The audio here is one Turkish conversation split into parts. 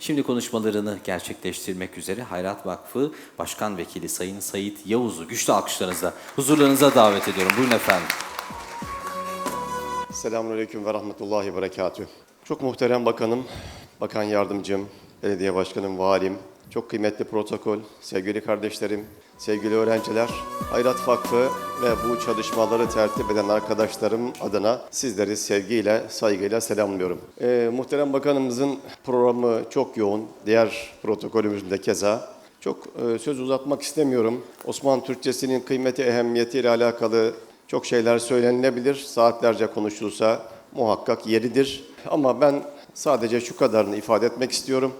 Şimdi konuşmalarını gerçekleştirmek üzere Hayrat Vakfı Başkan Vekili Sayın Sayit Yavuz'u güçlü alkışlarınızla huzurlarınıza davet ediyorum. Buyurun efendim. Selamünaleyküm ve rahmetullahi ve berekatüh. Çok muhterem bakanım, bakan yardımcım, belediye başkanım, valim, çok kıymetli protokol, sevgili kardeşlerim, sevgili öğrenciler, Hayrat Vakfı ve bu çalışmaları tertip eden arkadaşlarım adına sizleri sevgiyle, saygıyla selamlıyorum. Ee, muhterem bakanımızın programı çok yoğun, diğer protokolümüzün de keza. Çok e, söz uzatmak istemiyorum. Osmanlı Türkçesinin kıymeti, ehemmiyetiyle alakalı çok şeyler söylenilebilir. Saatlerce konuşulsa muhakkak yeridir. Ama ben sadece şu kadarını ifade etmek istiyorum.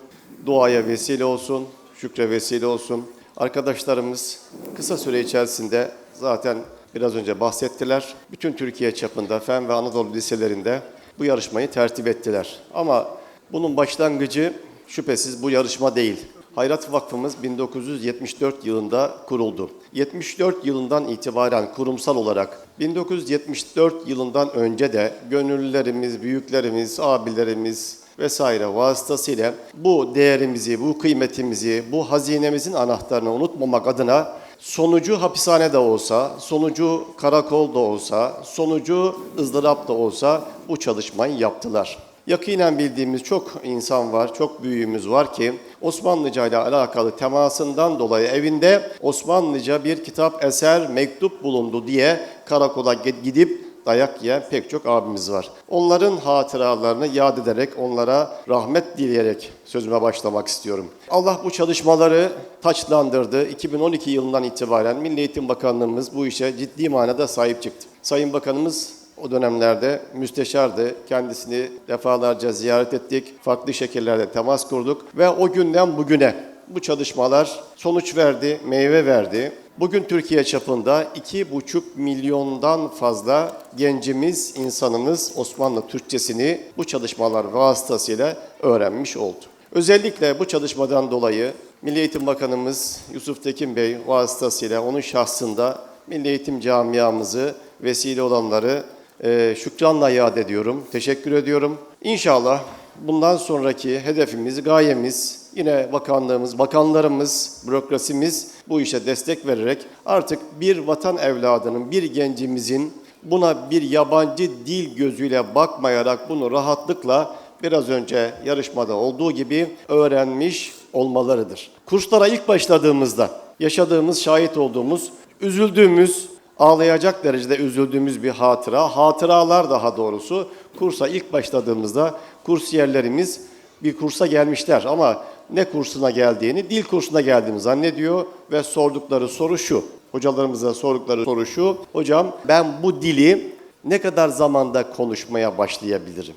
Duaya vesile olsun, şükre vesile olsun. Arkadaşlarımız kısa süre içerisinde zaten biraz önce bahsettiler. Bütün Türkiye çapında fen ve Anadolu liselerinde bu yarışmayı tertip ettiler. Ama bunun başlangıcı şüphesiz bu yarışma değil. Hayrat Vakfımız 1974 yılında kuruldu. 74 yılından itibaren kurumsal olarak 1974 yılından önce de gönüllülerimiz, büyüklerimiz, abilerimiz vesaire vasıtasıyla bu değerimizi, bu kıymetimizi, bu hazinemizin anahtarını unutmamak adına sonucu hapishane de olsa, sonucu karakol da olsa, sonucu ızdırap da olsa bu çalışmayı yaptılar. Yakinen bildiğimiz çok insan var, çok büyüğümüz var ki Osmanlıca ile alakalı temasından dolayı evinde Osmanlıca bir kitap, eser, mektup bulundu diye karakola gidip dayak yiyen pek çok abimiz var. Onların hatıralarını yad ederek, onlara rahmet dileyerek sözüme başlamak istiyorum. Allah bu çalışmaları taçlandırdı. 2012 yılından itibaren Milli Eğitim Bakanlığımız bu işe ciddi manada sahip çıktı. Sayın Bakanımız o dönemlerde müsteşardı. Kendisini defalarca ziyaret ettik. Farklı şekillerde temas kurduk ve o günden bugüne bu çalışmalar sonuç verdi, meyve verdi. Bugün Türkiye çapında 2,5 milyondan fazla gencimiz, insanımız Osmanlı Türkçesini bu çalışmalar vasıtasıyla öğrenmiş oldu. Özellikle bu çalışmadan dolayı Milli Eğitim Bakanımız Yusuf Tekin Bey vasıtasıyla onun şahsında Milli Eğitim camiamızı, vesile olanları e, şükranla yad ediyorum, teşekkür ediyorum. İnşallah bundan sonraki hedefimiz, gayemiz yine bakanlığımız, bakanlarımız, bürokrasimiz bu işe destek vererek artık bir vatan evladının, bir gencimizin buna bir yabancı dil gözüyle bakmayarak bunu rahatlıkla biraz önce yarışmada olduğu gibi öğrenmiş olmalarıdır. Kurslara ilk başladığımızda yaşadığımız, şahit olduğumuz, üzüldüğümüz, ağlayacak derecede üzüldüğümüz bir hatıra, hatıralar daha doğrusu kursa ilk başladığımızda kursiyerlerimiz bir kursa gelmişler ama ne kursuna geldiğini, dil kursuna geldiğini zannediyor ve sordukları soru şu. Hocalarımıza sordukları soru şu. Hocam ben bu dili ne kadar zamanda konuşmaya başlayabilirim?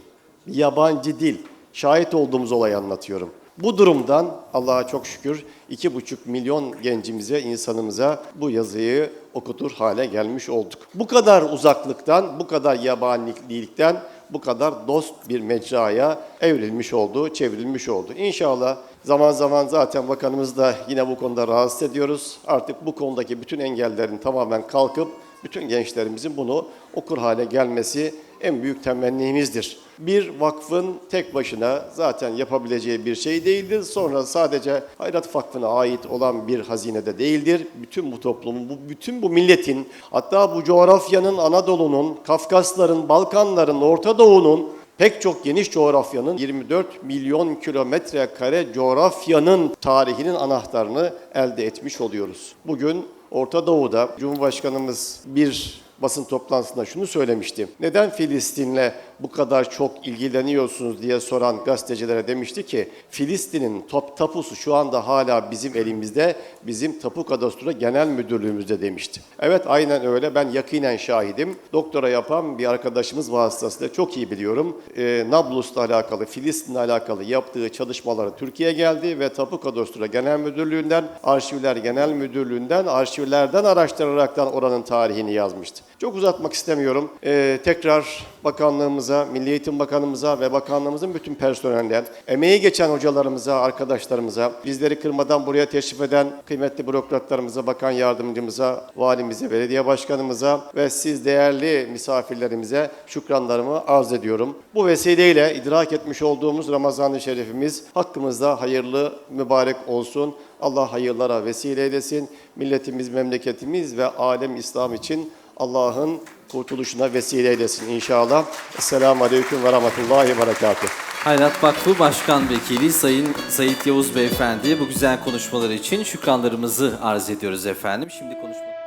Bir yabancı dil. Şahit olduğumuz olayı anlatıyorum. Bu durumdan Allah'a çok şükür iki buçuk milyon gencimize, insanımıza bu yazıyı okutur hale gelmiş olduk. Bu kadar uzaklıktan, bu kadar yabanilikten, bu kadar dost bir mecraya evrilmiş oldu, çevrilmiş oldu. İnşallah zaman zaman zaten bakanımız da yine bu konuda rahatsız ediyoruz. Artık bu konudaki bütün engellerin tamamen kalkıp bütün gençlerimizin bunu okur hale gelmesi en büyük temennimizdir. Bir vakfın tek başına zaten yapabileceği bir şey değildir. Sonra sadece Hayrat Vakfı'na ait olan bir hazine de değildir. Bütün bu toplumun, bu, bütün bu milletin, hatta bu coğrafyanın, Anadolu'nun, Kafkasların, Balkanların, Orta Doğu'nun pek çok geniş coğrafyanın 24 milyon kilometre kare coğrafyanın tarihinin anahtarını elde etmiş oluyoruz. Bugün Orta Doğu'da Cumhurbaşkanımız bir basın toplantısında şunu söylemişti. Neden Filistin'le bu kadar çok ilgileniyorsunuz diye soran gazetecilere demişti ki Filistin'in top tapusu şu anda hala bizim elimizde, bizim tapu kadastro genel müdürlüğümüzde demişti. Evet aynen öyle ben yakinen şahidim. Doktora yapan bir arkadaşımız vasıtasıyla çok iyi biliyorum. Ee, Nablus'la alakalı, Filistin'le alakalı yaptığı çalışmaları Türkiye'ye geldi ve tapu kadastro genel müdürlüğünden, arşivler genel müdürlüğünden, arşivlerden araştıraraktan oranın tarihini yazmıştı. Çok uzatmak istemiyorum. Ee, tekrar bakanlığımıza, Milli Eğitim Bakanımıza ve bakanlığımızın bütün personeline, emeği geçen hocalarımıza, arkadaşlarımıza, bizleri kırmadan buraya teşrif eden kıymetli bürokratlarımıza, bakan yardımcımıza, valimize, belediye başkanımıza ve siz değerli misafirlerimize şükranlarımı arz ediyorum. Bu vesileyle idrak etmiş olduğumuz Ramazan-ı Şerifimiz hakkımızda hayırlı, mübarek olsun. Allah hayırlara vesile eylesin. Milletimiz, memleketimiz ve alem İslam için Allah'ın kurtuluşuna vesile eylesin inşallah. Esselamu Aleyküm ve Rahmetullahi ve Berekatuhu. Hayrat Vakfı Başkan Vekili Sayın Sayit Yavuz Beyefendi bu güzel konuşmaları için şükranlarımızı arz ediyoruz efendim. Şimdi konuşma